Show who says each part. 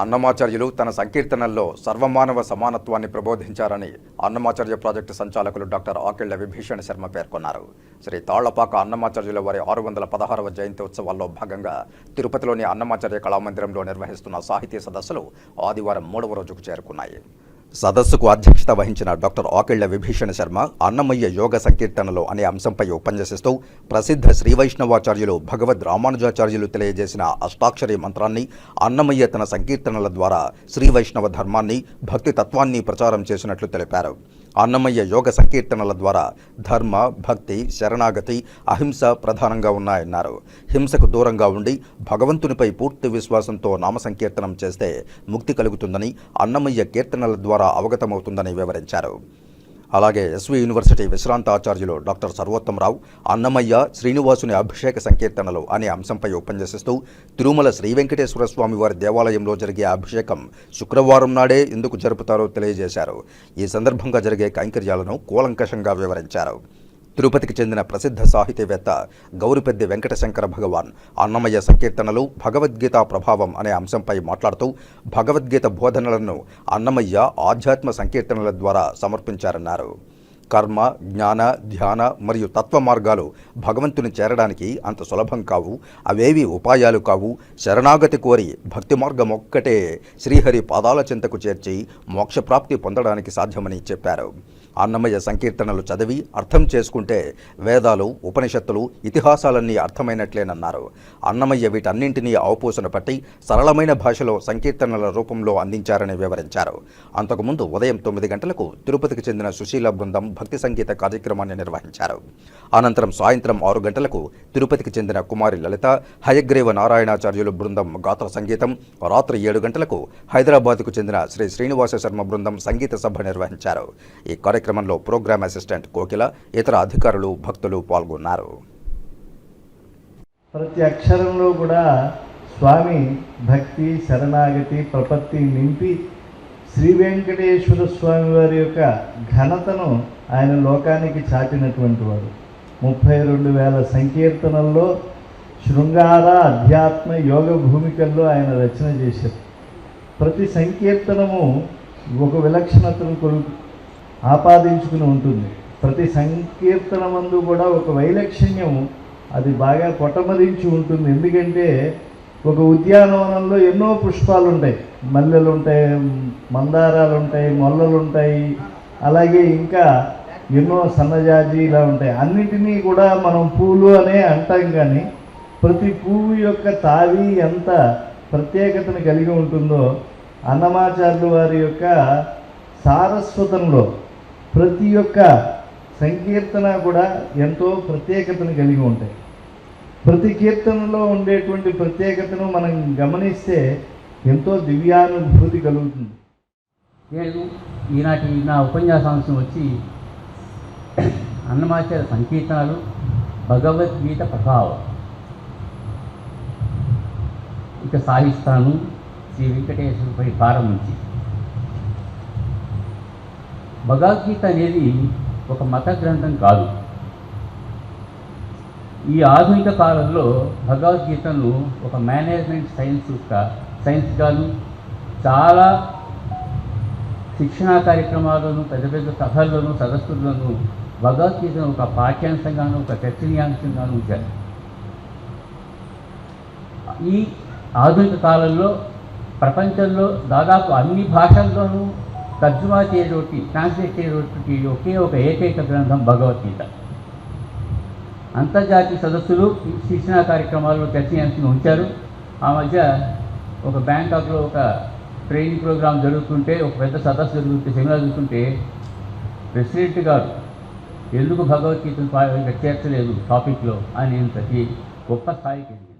Speaker 1: అన్నమాచార్యులు తన సంకీర్తనల్లో సర్వమానవ సమానత్వాన్ని ప్రబోధించారని అన్నమాచార్య ప్రాజెక్టు సంచాలకులు డాక్టర్ ఆకిళ్ళ విభీషణ్ శర్మ పేర్కొన్నారు. శ్రీ తాళ్ళపాక అన్నమాచార్యుల వారి ఆరు వందల పదహారవ జయంతి ఉత్సవాల్లో భాగంగా తిరుపతిలోని అన్నమాచార్య కళామందిరంలో నిర్వహిస్తున్న సాహితీ సదస్సులు ఆదివారం మూడవ రోజుకు చేరుకున్నాయి. సదస్సుకు అధ్యక్షత వహించిన డాక్టర్ ఆకిళ్ళ విభీషణ శర్మ అన్నమయ్య యోగ సంకీర్తనలో అనే అంశంపై ఉపన్యసిస్తూ ప్రసిద్ధ శ్రీవైష్ణవాచార్యులు భగవద్ రామానుజాచార్యులు తెలియజేసిన అష్టాక్షరి మంత్రాన్ని అన్నమయ్య తన సంకీర్తనల ద్వారా శ్రీవైష్ణవ ధర్మాన్ని భక్తి తత్వాన్ని ప్రచారం చేసినట్లు తెలిపారు. అన్నమయ్య యోగ సంకీర్తనల ద్వారా ధర్మ భక్తి శరణాగతి అహింస ప్రధానంగా ఉన్నాయన్నారు. హింసకు దూరంగా ఉండి భగవంతునిపై పూర్తి విశ్వాసంతో నామ సంకీర్తనం చేస్తే ముక్తి కలుగుతుందని అన్నమయ్య కీర్తనల ద్వారా అవగతమవుతుందని వివరించారు. అలాగే ఎస్వి యూనివర్సిటీ విశ్రాంత ఆచార్యులు డాక్టర్ సర్వోత్తమరావు అన్నమయ్య శ్రీనివాసుని అభిషేక సంకీర్తనలు అనే అంశంపై ఉపన్యసిస్తూ తిరుమల శ్రీ వెంకటేశ్వర స్వామి వారి దేవాలయంలో జరిగే అభిషేకం శుక్రవారం నాడే ఎందుకు జరుపుతారో తెలియజేశారు. ఈ సందర్భంగా జరిగే కైంకర్యాలను కూలంకషంగా వివరించారు. తిరుపతికి చెందిన ప్రసిద్ధ సాహితీవేత్త గౌరిపెద్ది వెంకటశంకర భగవాన్ అన్నమయ్య సంకీర్తనలు భగవద్గీత ప్రభావం అనే అంశంపై మాట్లాడుతూ భగవద్గీత బోధనలను అన్నమయ్య ఆధ్యాత్మ సంకీర్తనల ద్వారా సమర్పించారన్నారు. కర్మ జ్ఞాన ధ్యాన మరియు తత్వ మార్గాలు భగవంతుని చేరడానికి అంత సులభం కావు. అవేవి ఉపాయాలు కావు. శరణాగతి కోరి భక్తి మార్గం ఒక్కటే శ్రీహరి పాదాల చింతకు చేర్చి మోక్షప్రాప్తి పొందడానికి సాధ్యమని చెప్పారు. అన్నమయ్య సంకీర్తనలు చదివి అర్థం చేసుకుంటే వేదాలు ఉపనిషత్తులు ఇతిహాసాలన్నీ అర్థమైనట్లేనన్నారు. అన్నమయ్య వీటన్నింటినీ అవపోసన పట్టి సరళమైన భాషలో సంకీర్తనల రూపంలో అందించారని వివరించారు. అంతకుముందు ఉదయం తొమ్మిది గంటలకు తిరుపతికి చెందిన సుశీల బృందం భక్తి సంగీత కార్యక్రమాన్ని నిర్వహించారు. అనంతరం సాయంత్రం ఆరు గంటలకు తిరుపతికి చెందిన కుమారి లలిత హయగ్రీవ నారాయణాచార్యులు బృందం గాత్ర సంగీతం రాత్రి ఏడు గంటలకు హైదరాబాద్కు చెందిన శ్రీ శ్రీనివాస శర్మ బృందం సంగీత సభ నిర్వహించారు. ఈ కార్యక్రమంలో ప్రోగ్రామ్ అసిస్టెంట్ కోకిల ఇతర అధికారులు భక్తులు పాల్గొన్నారు.
Speaker 2: ప్రతి అక్షరంలో కూడా స్వామి భక్తి శరణాగతి ప్రపత్తి నింపి శ్రీ వెంకటేశ్వర స్వామి వారి యొక్క ఘనతను ఆయన లోకానికి చాటినటువంటి వాడు. ముప్పై రెండు వేల సంకీర్తనల్లో శృంగార అధ్యాత్మ యోగ భూమికల్లో ఆయన రచన చేశారు. ప్రతి సంకీర్తనము ఒక విలక్షణతను కొలు ఆపాదించుకుని ఉంటుంది. ప్రతి సంకీర్తనమందు కూడా ఒక వైలక్షణ్యం అది బాగా కొట్టమరించి ఉంటుంది. ఎందుకంటే ఒక ఉద్యానవనంలో ఎన్నో పుష్పాలు ఉంటాయి మల్లెలు ఉంటాయి మందారాలు ఉంటాయి మొల్లలు ఉంటాయి అలాగే ఇంకా ఎన్నో సన్నజాజి ఇలా ఉంటాయి. అన్నిటినీ కూడా మనం పూలు అనే అంటాం కానీ ప్రతి పువ్వు యొక్క తావి ఎంత ప్రత్యేకతను కలిగి ఉంటుందో అన్నమాచార్యులు వారి యొక్క సారస్వతంలో ప్రతి ఒక్క సంకీర్తన కూడా ఎంతో ప్రత్యేకతను కలిగి ఉంటాయి. ప్రతి కీర్తనలో ఉండేటువంటి ప్రత్యేకతను మనం గమనిస్తే ఎంతో దివ్యానుభూతి కలుగుతుంది.
Speaker 3: నేను ఈనాటి నా ఉపన్యాసాంశం వచ్చి అన్నమాచార్య సంకీర్తనలు భగవద్గీత ప్రభావం. ఇక సాగిస్తాను శ్రీ వెంకటేశ్వరుపై భారం భగవద్గీత అనేది ఒక మత గ్రంథం కాదు. ఈ ఆధునిక కాలంలో భగవద్గీతను ఒక మేనేజ్మెంట్ సైన్స్ యొక్క సైన్స్గాను చాలా శిక్షణా కార్యక్రమాలను పెద్ద పెద్ద సభల్లోనూ సదస్సుల్లోనూ భగవద్గీతను ఒక పాఠ్యాంశంగాను ఒక చర్చనీయాంశంగాను ఉంచారు. ఈ ఆధునిక కాలంలో ప్రపంచంలో దాదాపు అన్ని భాషల్లోనూ తర్జుమా చేయటువంటి ట్రాన్స్లేట్ చేయటువంటి ఒకే ఒక ఏకైక గ్రంథం భగవద్గీత. అంతర్జాతీయ సదస్సులు శిక్షణా కార్యక్రమాల్లో చర్చనీయాంశంగా ఉంచారు. ఆ మధ్య ఒక బ్యాంకాక్లో ఒక ట్రైనింగ్ ప్రోగ్రాం జరుగుతుంటే ఒక పెద్ద సదస్సు జరుగుతుంటే సెమినార్ జరుగుతుంటే ప్రెసిడెంట్ గారు ఎందుకు భగవద్గీతను చేర్చలేదు టాపిక్లో అని ప్రతి గొప్ప స్థాయికి